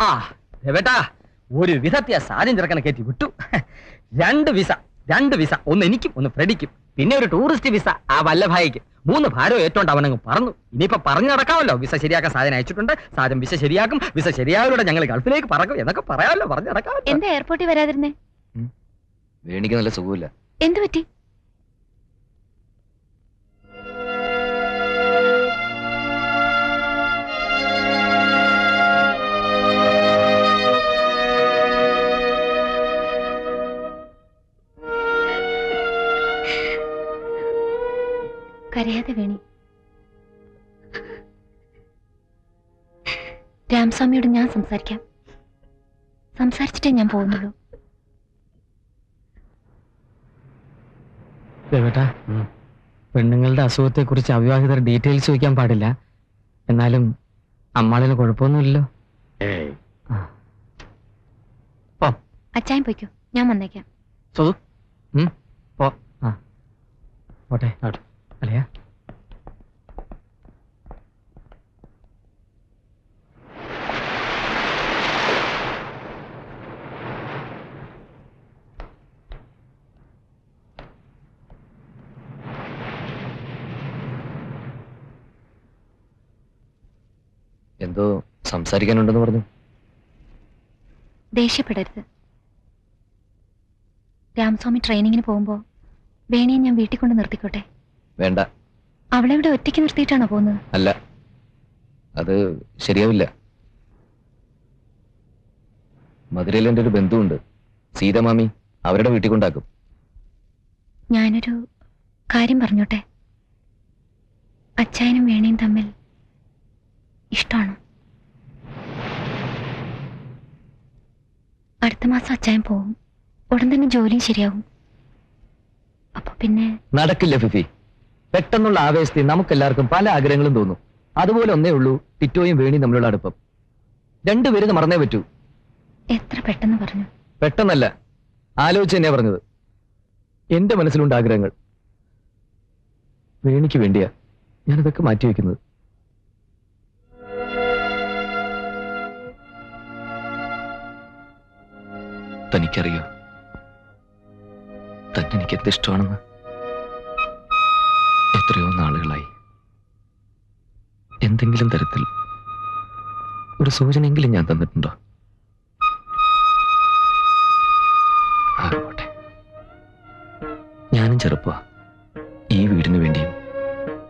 ആ ബേട്ടാ ഒരു വിധത്തെ സാധ്യം ചെറുക്കനെ കയറ്റി വിട്ടു. രണ്ട് വിസ രണ്ട് വിസ. ഒന്ന് എനിക്കും ഒന്ന് ഫ്രെഡിക്കും. പിന്നെ ഒരു ടൂറിസ്റ്റ് വിസ ആ വല്ലഭായിക്ക്. മൂന്ന് ഭാരം ഏറ്റോണ്ട് അവനങ്ങ് പറഞ്ഞു ഇനിയിപ്പോ പറഞ്ഞു നടക്കാമല്ലോ. വിസ ശരിയാക്കാൻ സാധനം അയച്ചിട്ടുണ്ട്. സാധനം വിസ ശരിയാക്കും. വിസ ശരിയാവലൂടെ ഞങ്ങൾ ഗൾഫിലേക്ക് പറക്കും എന്നൊക്കെ പറയാമല്ലോ. പറഞ്ഞു നടക്കാം എന്താ എയർപോർട്ടിൽ വരാതിരുന്നേ? വേണിക്ക് നല്ല സുഖമില്ല. എന്ത് പറ്റി കരയാതെ വേണി. രാമസ്വാമിയോട് ഞാൻ സംസാരിക്കാം. സംസാരിച്ചിട്ടേ ഞാൻ പോകുന്നുള്ളൂ. ദേവേട്ടാ പെണ്ണുങ്ങളുടെ അസുഖത്തെ കുറിച്ച് അവിവാഹിതർ ഡീറ്റെയിൽസ് ചോദിക്കാൻ പാടില്ല. എന്നാലും അമ്മാളിന് കുഴപ്പമൊന്നുമില്ലല്ലോ. അച്ചായം പോയിക്കോ. ഞാൻ വന്നേക്കാം. പോട്ടെ. അല്ലയാ എന്തോ സംസാരിക്കാനുണ്ടെന്ന് പറഞ്ഞു. ദേഷ്യപ്പെടരുത്. രാമസ്വാമി ട്രെയിനിങ്ങിന് പോകുമ്പോ വേണിയെ ഞാൻ വീട്ടിൽ കൊണ്ട് നിർത്തിക്കോട്ടെ? വേണ്ട. അവളെ ഇവിടെ ഒറ്റയ്ക്ക് നിർത്തിയിട്ടാണോ പോകുന്നത്? അല്ല. അത് ശരിയാവില്ല. മധുരയിൽ എന്റെ ഒരു ബന്ധുവുണ്ട്. സീതമാമി അവരുടെ വീട്ടിൽ കൊണ്ടാക്കും. ഞാനൊരു കാര്യം പറഞ്ഞോട്ടെ? അച്ചായനും വേണയും തമ്മിൽ ഇഷ്ടമാണ്? അടുത്ത മാസം അച്ചായൻ പോവും. ഉടൻ തന്നെ ജോലിയും ശരിയാവും. അപ്പൊ പിന്നെ നടക്കില്ല ഫിഫി. പെട്ടെന്നുള്ള ആവേശത്തിൽ നമുക്കെല്ലാവർക്കും പല ആഗ്രഹങ്ങളും തോന്നും. അതുപോലെ ഒന്നേ ഉള്ളൂ ടിറ്റോയും വേണിയും തമ്മിലുള്ള അടുപ്പം. രണ്ടുപേരും മറന്നേ പറ്റൂ. എത്ര പെട്ടെന്ന് പറഞ്ഞു? പെട്ടെന്നല്ല ആലോചിച്ച് തന്നെയാ പറഞ്ഞത്. എന്റെ മനസ്സിലുണ്ട് ആഗ്രഹങ്ങൾ. വേണിക്ക് വേണ്ടിയാ ഞാനതൊക്കെ മാറ്റിവെക്കുന്നത് തനിക്കറിയോ? തന്നെ എനിക്ക് എന്ത് ഇഷ്ടമാണെന്ന്? എത്രയോ നാളുകളായി. എന്തെങ്കിലും തരത്തിൽ ഒരു സൂചനയെങ്കിലും ഞാൻ തന്നിട്ടുണ്ടോ? ആകട്ടെ ഞാനും ചെറുപ്പ ഈ വീടിന് വേണ്ടിയും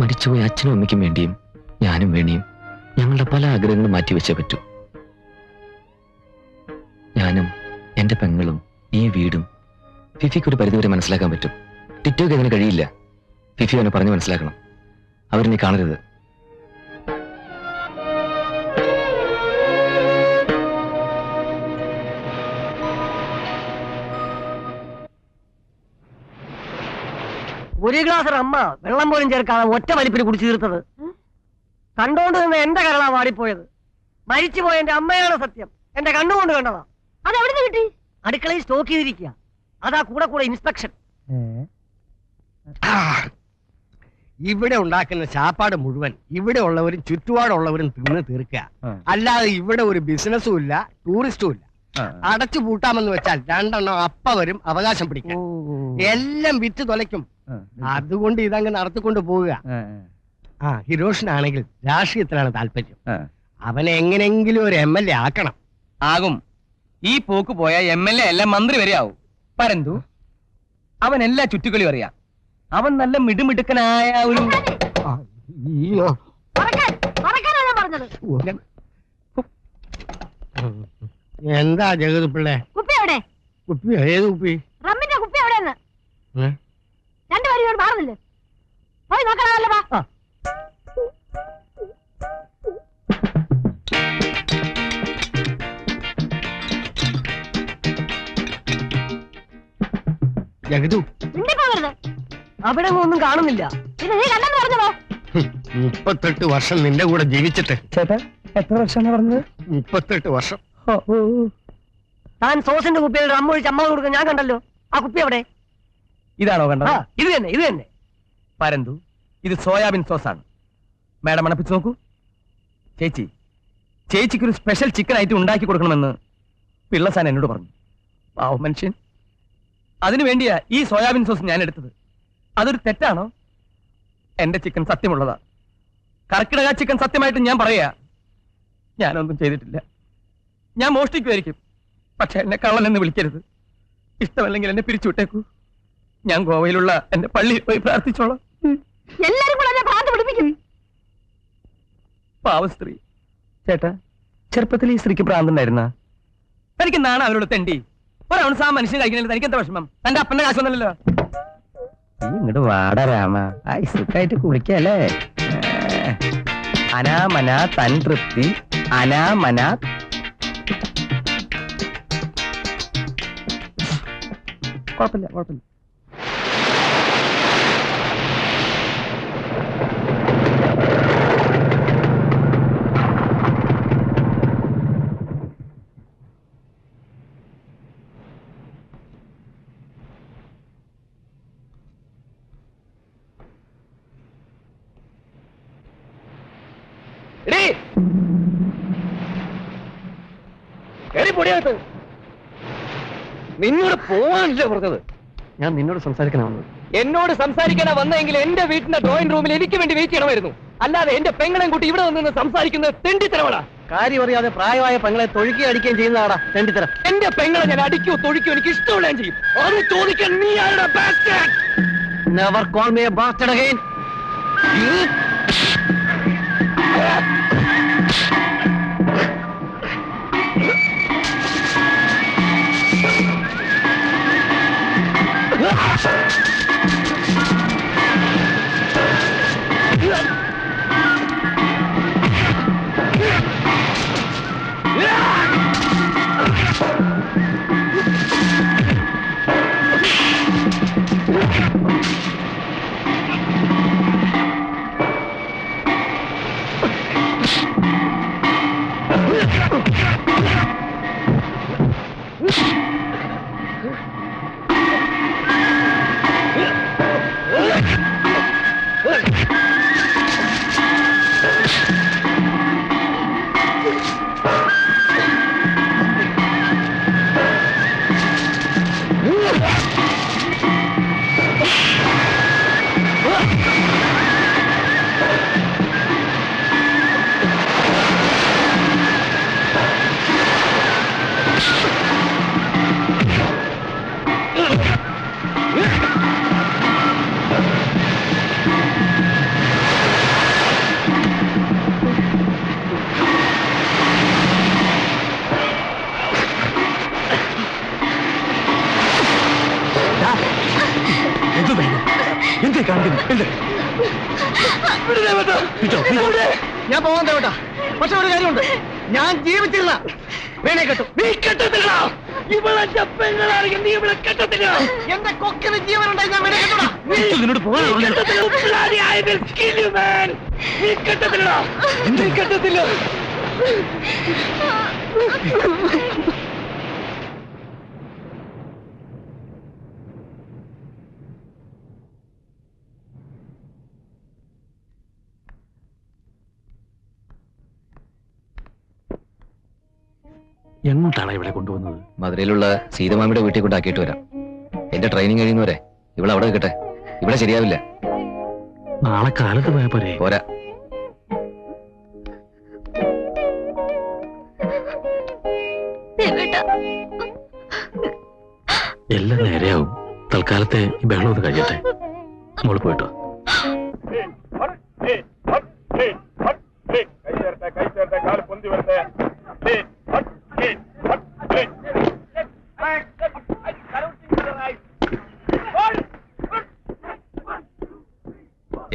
മരിച്ചുപോയ അച്ഛനും അമ്മയ്ക്കും വേണ്ടിയും ഞാനും വേണിയും ഞങ്ങളുടെ പല ആഗ്രഹങ്ങളും മാറ്റിവെച്ചേ പറ്റൂ. ഞാനും എന്റെ പെങ്ങളും ഈ വീടും ഫിഫിക്ക് ഒരു പരിധിവരെ മനസ്സിലാക്കാൻ പറ്റും. ടിറ്റോക്ക് അതിന് കഴിയില്ല. ഫിഫി അവനെ പറഞ്ഞു മനസ്സിലാക്കണം. അവരെന്നെ കാണരുത്. ഒരു ഗ്ലാസ് അമ്മ വെള്ളം പോലും ചേർക്കാതെ ഒറ്റ വലിപ്പിന് കുടിച്ചു തീർത്തത്. കണ്ടോണ്ട് നിന്ന് എന്റെ കരളാ വാടിപ്പോയത്. മരിച്ചുപോയ എന്റെ അമ്മയാണ് സത്യം. എന്റെ കണ്ണുകൊണ്ട് കണ്ടതാ. അത് എവിടെ കിട്ടി? അടുക്കളയിൽ സ്റ്റോക്ക് ചെയ്തിരിക്കുക അതാ കൂടെ കൂടെ ഇൻസ്പെക്ഷൻ. ഇവിടെ ഉണ്ടാക്കുന്ന ചാപ്പാട് മുഴുവൻ ഇവിടെ ഉള്ളവരും ചുറ്റുപാടുള്ളവരും തിന്ന് തീർക്കുക. അല്ലാതെ ഇവിടെ ഒരു ബിസിനസ്സും ഇല്ല ടൂറിസ്റ്റും ഇല്ല. അടച്ചു പൂട്ടാമെന്ന് വെച്ചാൽ രണ്ടെണ്ണം അപ്പ വരും അവകാശം പിടിക്കും എല്ലാം വിറ്റ് തൊലയ്ക്കും. അതുകൊണ്ട് ഇതങ്ങ് നടത്തിക്കൊണ്ട് പോവുക. ആ ഹിരോഷിനാണെങ്കിൽ രാഷ്ട്രീയത്തിലാണ് താല്പര്യം. അവനെ എങ്ങനെങ്കിലും ഒരു എം എൽ എ ആക്കണം. ആകും. ഈ പോക്ക് പോയ എം എൽ എ അല്ല മന്ത്രി വരെ ആവും പരന്തു അവൻ എല്ലാ ചുറ്റുകളിയും അറിയാം. അവൻ നല്ല മിടുമിടുക്കനായ ഒരു. എന്താ ജഗത് പിള്ളേ? കുപ്പി എവിടെ? കുപ്പി ഏത് കുപ്പി? റമ്മിന്റെ കുപ്പി എവിടെയെന്ന്? രണ്ടുപേരും മാറുന്നില്ലേ? പോയി നോക്കണമല്ലോ വാ. ജഗതു. അവിടെ ഒന്നും കാണുന്നില്ല. നീ കണ്ടെന്ന് പറഞ്ഞതോ? മുപ്പത്തെട്ട് വർഷം നിന്റെ കൂടെ ജീവിച്ചിട്ട്. ചേട്ടാ എത്ര വർഷമാണ് പറഞ്ഞത്? മുപ്പത്തെട്ട് വർഷം. താൻ സോസിന്റെ കുപ്പിയിൽ റമ്മ ഒഴിച്ച് അമ്മ കൊടുക്കാൻ ഞാൻ കണ്ടല്ലോ. ആ കുപ്പി എവിടെ? ഇതാണോ ആ കണ്ടത്? ഇത് തന്നെ ഇത് തന്നെ. പരന്തു ഇത് സോയാബീൻ സോസാണ്. മാഡം മണപ്പിച്ച് നോക്കൂ. ചേച്ചി ചേച്ചിക്ക് ഒരു സ്പെഷ്യൽ ചിക്കൻ ഐറ്റം ഉണ്ടാക്കി കൊടുക്കണമെന്ന് പിള്ളസാൻ എന്നോട് പറഞ്ഞു. പാവം മനുഷ്യൻ. അതിനു വേണ്ടിയാ ഈ സോയാബീൻ സോസ് ഞാൻ എടുത്തത്. അതൊരു തെറ്റാണോ? എന്റെ ചിക്കൻ സത്യമുള്ളതാ. കർക്കിടക ചിക്കൻ സത്യമായിട്ട് ഞാൻ പറയാ ഞാനൊന്നും ചെയ്തിട്ടില്ല. ഞാൻ മോഷ്ടിക്കുമായിരിക്കും. പക്ഷെ എന്നെ കള്ളൻ എന്ന് വിളിക്കരുത്. ഇഷ്ടമല്ലെങ്കിൽ എന്നെ പിരിച്ചുവിട്ടേക്കൂ ഞാൻ ഗോവയിലുള്ള എന്റെ പള്ളിയിൽ പോയി പ്രാർത്ഥിച്ചോളാം. എല്ലാരും കൂടെ ഭ്രാന്ത് പിടിപ്പിക്കും പാവ സ്ത്രീ. ചേട്ടാ ചെറുപ്പത്തിൽ ഈ സ്ത്രീക്ക് ഭ്രാന്തുണ്ടായിരുന്ന തനിക്ക് നാണ അവരോട് തെണ്ടി? ഒരവണ ആ മനുഷ്യൻ കഴിക്കണില്ല തനിക്ക് എന്താ വിഷമം? തന്റെ അപ്പന്റെ കാശ് വന്നല്ലോ ഇങ്ങോട്ട് വാട രാമ. സുഖമായിട്ട് കുളിക്കല്ലേ? അനാമന തൻ തൃപ്തി അനാമന കുഴപ്പമില്ല കുഴപ്പമില്ല. നിന്നോട് പോവാനല്ലേ പറഞ്ഞത് ഞാൻ നിന്നോട് സംസാരിക്കാനാ വന്നത്. എന്നോട് സംസാരിക്കാനാ വന്നെങ്കിൽ എന്റെ വീട്ടിന്റെ ഡ്രോയിങ് റൂമിൽ എനിക്ക് വേണ്ടി വെയിറ്റ് ചെയ്യണമായിരുന്നു. അല്ലാതെ എന്റെ പെങ്ങളെയും കൂട്ടി ഇവിടെ വന്ന് നിന്ന് സംസാരിക്കുന്നത് തെണ്ടിത്തരവടാ. കാര്യം അറിയാതെ പ്രായമായ പെങ്ങളെ തൊഴുക്കി അടിക്കുകയും ചെയ്യുന്നതാടാ തെണ്ടിത്തരം. എന്റെ പെങ്ങളെ ഞാൻ അടിക്കോ തൊഴിക്കോ എനിക്ക് ഇഷ്ടമുള്ള ഞാൻ ചെയ്യും. അത് ചോദിക്കാൻ നീ ആരുടെ bastard? Never call me a bastard again ഞാൻ പോകാൻ തേവട്ടാ പക്ഷെ ഒരു കാര്യമുണ്ട്. ഞാൻ ജീവിച്ചിരുന്ന വേണേ കെട്ടു. നീ കെട്ടത്തില്ല ഇവളെന്റെ പെങ്ങളാണെങ്കിൽ നീ ഇവിടെ കെട്ടത്തില്ല എന്റെ കൊക്കിന് ജീവനുണ്ടായി ഞാൻ വേണേ കെട്ടൂടാ. നിന്നോട് നീ കെട്ടത്തില്ല. നീ കെട്ടത്തില്ല. എങ്ങോട്ടാണ് ഇവിടെ കൊണ്ടുവന്നത്? മധുരയിലുള്ള സീതമാമിയുടെ വീട്ടിൽ കൊണ്ടാക്കിയിട്ട് വരാം. എന്റെ ട്രെയിനിങ് കഴിയുന്നവരെ ഇവിടെ അവിടെ നിൽക്കട്ടെ. ഇവിടെ ശരിയാവില്ല. നാളെ കാലത്ത് പോയാ പോരെ. പോരാ. എല്ലാം നേരെയാവും. തൽക്കാലത്തെ ഈ ബഹളം ഒന്ന് കഴിയട്ടെ. മോൾ പോയിട്ടോ.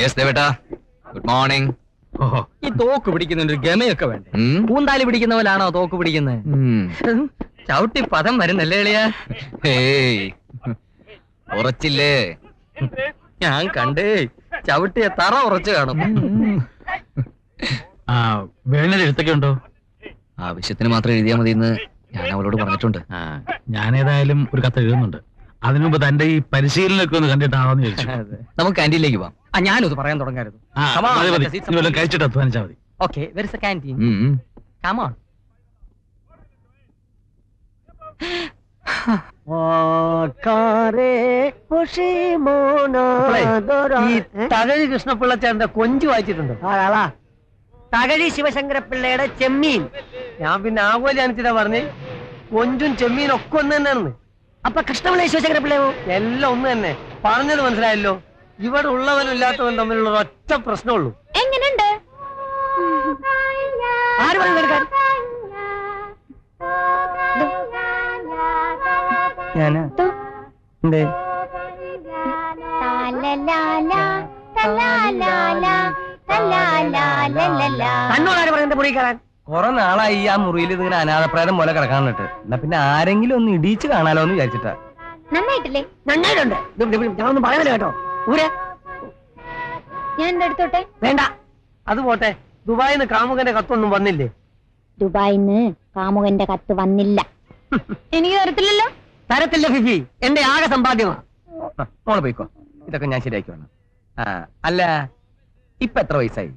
യെസ് ദേവേട്ടാ ഗുഡ് മോർണിംഗ് ഈ തോക്ക് പിടിക്കുന്നതിന് ഒരു ഗമയൊക്കെ വേണ്ടേ? പൂന്താലി പിടിക്കുന്ന പോലാണോ തോക്ക് പിടിക്കുന്നത് ചവിട്ടി പദം വരുന്നല്ലേ എളിയാ? ഉറച്ചില്ലേ? ഞാൻ കണ്ടേ ചവിട്ടിയ തറ ഉറച്ചു കാണും. ആ വേണൽ എഴുത്തൊക്കെ ഉണ്ടോ? ആവശ്യത്തിന് മാത്രം എഴുതിയാൽ മതി എന്ന് ഞാൻ അവളോട് പറഞ്ഞിട്ടുണ്ട്. ആ ഞാനേതായാലും ഒരു കത്ത് എഴുതുന്നുണ്ട്. അതിനു മുമ്പ് തന്റെ ഈ പരിശീലനമൊക്കെ ഒന്ന് കണ്ടിട്ടാണോന്ന് ചോദിച്ചു. നമുക്ക് ക്യാന്റീനിലേക്ക് പോവാം. ആ ഞാനത് പറയാൻ തുടങ്ങാറുണ്ട് ആ Come on, മതി മതി. let us eat ഇനി വല്ലതും something. കഴിച്ചിട്ട് അധ്വാനിച്ചാൽ മതി. ഓക്കെ വെരി എ ക്യാന്റീൻ ഉം, ഉം. കമോൺ ഈ തകഴി കൃഷ്ണപിള്ളച്ചാന്റെ കൊഞ്ചു വായിച്ചിട്ടുണ്ട്. തകഴി ശിവശങ്കരപ്പിള്ളയുടെ ചെമ്മീൻ. ഞാൻ പിന്നെ ആകോലി അനിച്ചിട്ടാ പറഞ്ഞ്. കൊഞ്ചും ചെമ്മീനും ഒക്കെ ഒന്ന് തന്നെയാണെന്ന്. അപ്പൊ കൃഷ്ണപിള്ള ശിവശങ്കരപ്പിള്ളയോ എല്ലാം ഒന്ന് തന്നെ പറഞ്ഞത് മനസ്സിലായല്ലോ ഇവിടെ ഉള്ളവനും ഇല്ലാത്തവനും തമ്മിലുള്ള ഒറ്റ പ്രശ്നമുള്ളൂ എങ്ങനെയുണ്ട് ആര് പറഞ്ഞു എടുക്കാൻ ഞാനാ എന്തേ തന്നോടാര് പറയുന്നത് മുറി കയറാൻ കുറെ നാളായി ആ മുറിയിൽ ഇതിങ്ങനെ അനാഥപ്രേതം പോലെ കിടക്കാനിട്ട് എന്നാ പിന്നെ ആരെങ്കിലും ഒന്ന് ഇടിച്ച് കാണാലോ എന്ന് വിചാരിച്ചിട്ടാ. നന്നായിട്ടില്ലേ? നന്നായിട്ടുണ്ട്. ഞാനൊന്നും കേട്ടോ? ഊരെ. ഞാൻ എന്റെ അടുത്തോട്ടെ? വേണ്ട. അത് പോട്ടെ. ദുബായിൽ നിന്ന് കാമുകന്റെ കത്തൊന്നും വന്നില്ലേ? ദുബായിന്ന് കാമുകന്റെ കത്ത് വന്നില്ല. എനിക്ക് തരത്തില്ലല്ലോ? തരത്തില്ല ഫിഫി. എന്റെ ആകെ സമ്പാദ്യമാ. മോൾ പോയിക്കോ. ഇതൊക്കെ ഞാൻ ശരിയാക്കി വേണം ആ അല്ല ഇപ്പൊ എത്ര വയസ്സായി?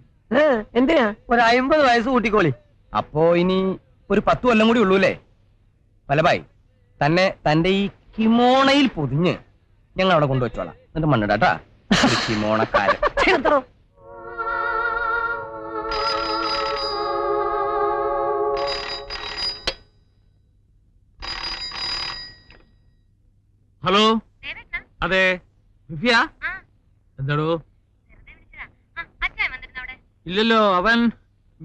എന്തിനാ? ഒരു അമ്പത് വയസ്സ് കൂട്ടിക്കോളി. അപ്പോ ഇനി ഒരു പത്ത് കൊല്ലം കൂടി ഉള്ളൂ അല്ലേ വലഭായി തന്നെ തന്റെ ഈ കിമോണയിൽ പൊതിഞ്ഞ് ഞങ്ങൾ അവിടെ കൊണ്ടുവച്ചോളാം. എന്നിട്ട് മണ്ണിടാട്ടാ കിമോണക്കാര് കിമോണക്കാരൻ. ഹലോ? അതെ. വിഫിയ? എന്താടോ? ഇല്ലല്ലോ അവൻ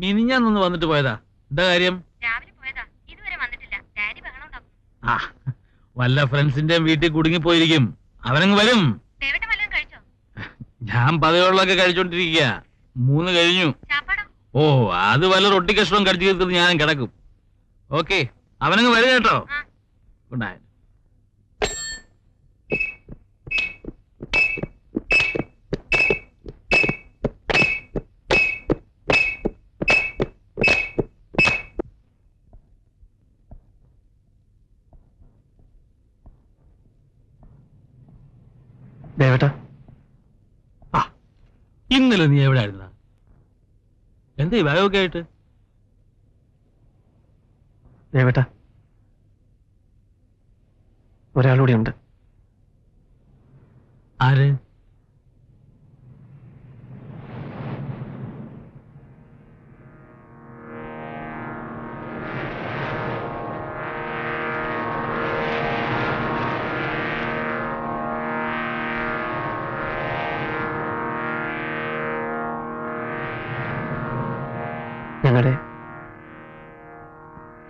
മിനിഞ്ഞാന്നൊന്ന് വന്നിട്ട് പോയതാ. എന്താ കാര്യം? ആ വല്ല ഫ്രണ്ട്സിന്റെ വീട്ടിൽ കുടുങ്ങി പോയിരിക്കും. അവനങ്ങ് വരും. ഞാൻ പതിവുള്ളൊക്കെ കഴിച്ചോണ്ടിരിക്കുക മൂന്ന് കഴിഞ്ഞു. ഓ അത് വല്ല റൊട്ടി കഷ്ണം കടിച്ചു തീർക്കുന്നത് ഞാൻ കിടക്കും. ഓക്കെ അവനങ്ങ് വരും കേട്ടോ. Good night. ദേവേട്ടാ. ഇന്നലെ നീ എവിടെ ആയിരുന്ന എന്താ ഈ ബാഗൊക്കെ ആയിട്ട്? ദേവേട്ടാ ഒരാളൂടെ ഉണ്ട്. ആര്?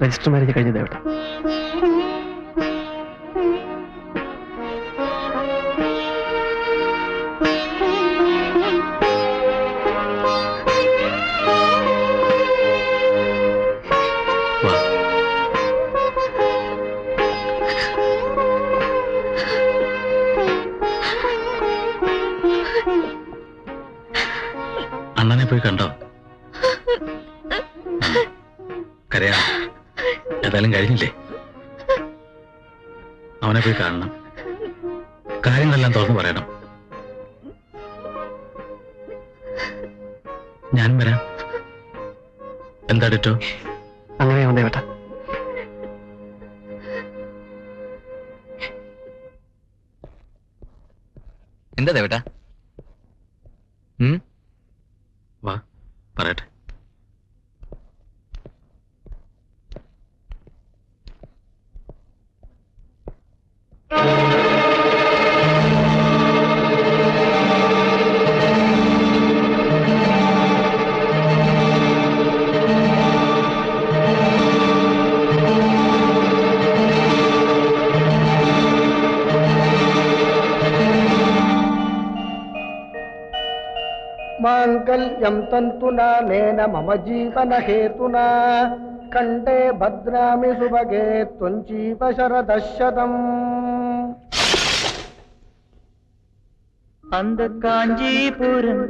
രജിസ്റ്റർ മാരേജ് കഴിഞ്ഞത് എവിടെ അണ്ണനെ പോയി കണ്ടോ? കഴിഞ്ഞില്ലേ അവനെ പോയി കാണണം. കാര്യങ്ങളെല്ലാം തുറന്നു പറയണം. ഞാൻ വരാം. എന്താ ഡിറ്റോ അങ്ങനെയാവും വേട്ട എന്താ ദേവേട്ടാ? తంతునా నేన మమ జీవన హేతునా కంఠే భద్రామి సుభగే త్వంజీవ శరదశతం அந்த காஞ்சிபுரம்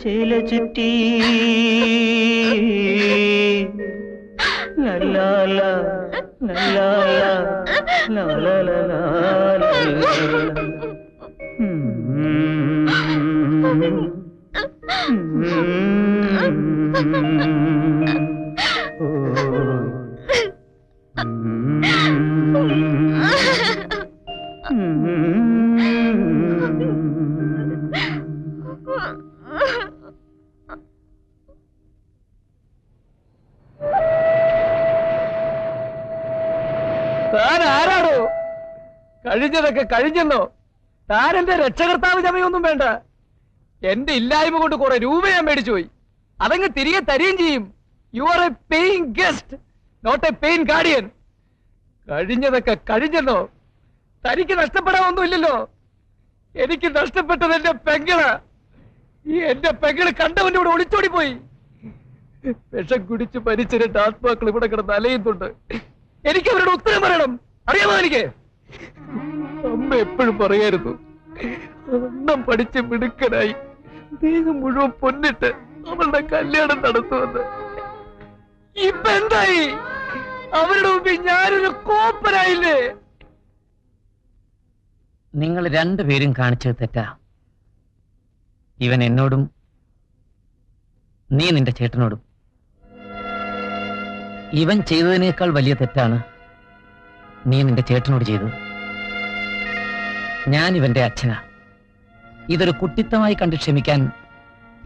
சேல சுற்றி லல்லாலா லல்லாலா லலாலா ஓ താൻ കഴിഞ്ഞതൊക്കെ കഴിഞ്ഞെന്നോ? താൻ എന്റെ രക്ഷകർത്താവ് ചമയൊന്നും വേണ്ട. എന്റെ ഇല്ലായ്മ കൊണ്ട് കുറെ രൂപ ഞാൻ മേടിച്ചു പോയി. അതങ്ങ് തിരികെ തരികയും ചെയ്യും. You are a paying guest not a paying guardian കഴിഞ്ഞതൊക്കെ കഴിഞ്ഞല്ലോ. തനിക്ക് നഷ്ടപ്പെടാൻ ഇല്ലല്ലോ എനിക്ക് നഷ്ടപ്പെട്ടത് എന്റെ പെങ്ങൾ. ഈ എന്റെ പെങ്ങൾ കണ്ടവന്റെ കൂടെ ഒളിച്ചോടി പോയി. വിഷം കുടിച്ച് മരിച്ച രണ്ട് ആത്മാക്കൾ ഇവിടെ കിടന്ന് അലയുന്നുണ്ട്. എനിക്ക് അവരുടെ ഉത്തരം പറയണം. അറിയാമോ എനിക്ക്? അമ്മ എപ്പോഴും പറയായിരുന്നു. അണ്ണം പഠിച്ച് മിടുക്കനായി. ദേഹം മുഴുവൻ പൊന്നിട്ട് അവളുടെ കല്യാണം നടത്തുമെന്ന്. ഇപ്പൊ എന്തായി? അവരുടെ മുമ്പിൽ ഞാനൊരു കോപ്പനായില്ലേ? നിങ്ങൾ രണ്ടുപേരും കാണിച്ചത് തെറ്റാ. ഇവൻ എന്നോടും നീ നിന്റെ ചേട്ടനോടും. ഇവൻ ചെയ്തതിനേക്കാൾ വലിയ തെറ്റാണ് നീ നിന്റെ ചേട്ടനോട് ചെയ്തത്. ഞാൻ ഇവന്റെ അച്ഛനാ. ഇതൊരു കുട്ടിത്തമായി കണ്ട് ക്ഷമിക്കാൻ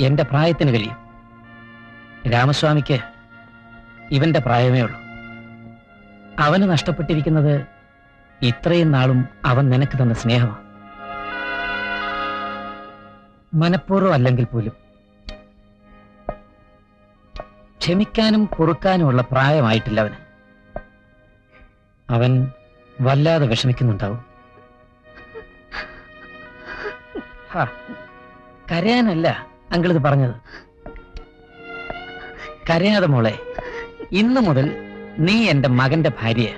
എന്റെ പ്രായത്തിന് കഴിയും. രാമസ്വാമിക്ക് ഇവന്റെ പ്രായമേ ഉള്ളൂ. അവന് നഷ്ടപ്പെട്ടിരിക്കുന്നത് ഇത്രയും നാളും അവൻ നിനക്ക് തന്ന സ്നേഹമാണ് മനഃപൂർവം അല്ലെങ്കിൽ പോലും. ക്ഷമിക്കാനും പൊറുക്കാനുമുള്ള പ്രായമായിട്ടില്ല അവന്. അവൻ വല്ലാതെ വിഷമിക്കുന്നുണ്ടാവും. കരയാനല്ല. അങ്കിൾ ഇത് പറഞ്ഞത്. കരയാതെ മോളെ ഇന്നു മുതൽ നീ എന്റെ മകന്റെ ഭാര്യ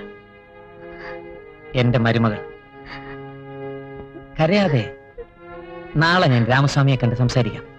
എന്റെ മരുമകൾ. കരയാതെ നാളെ ഞാൻ രാമസ്വാമിയെ കണ്ട് സംസാരിക്കാം.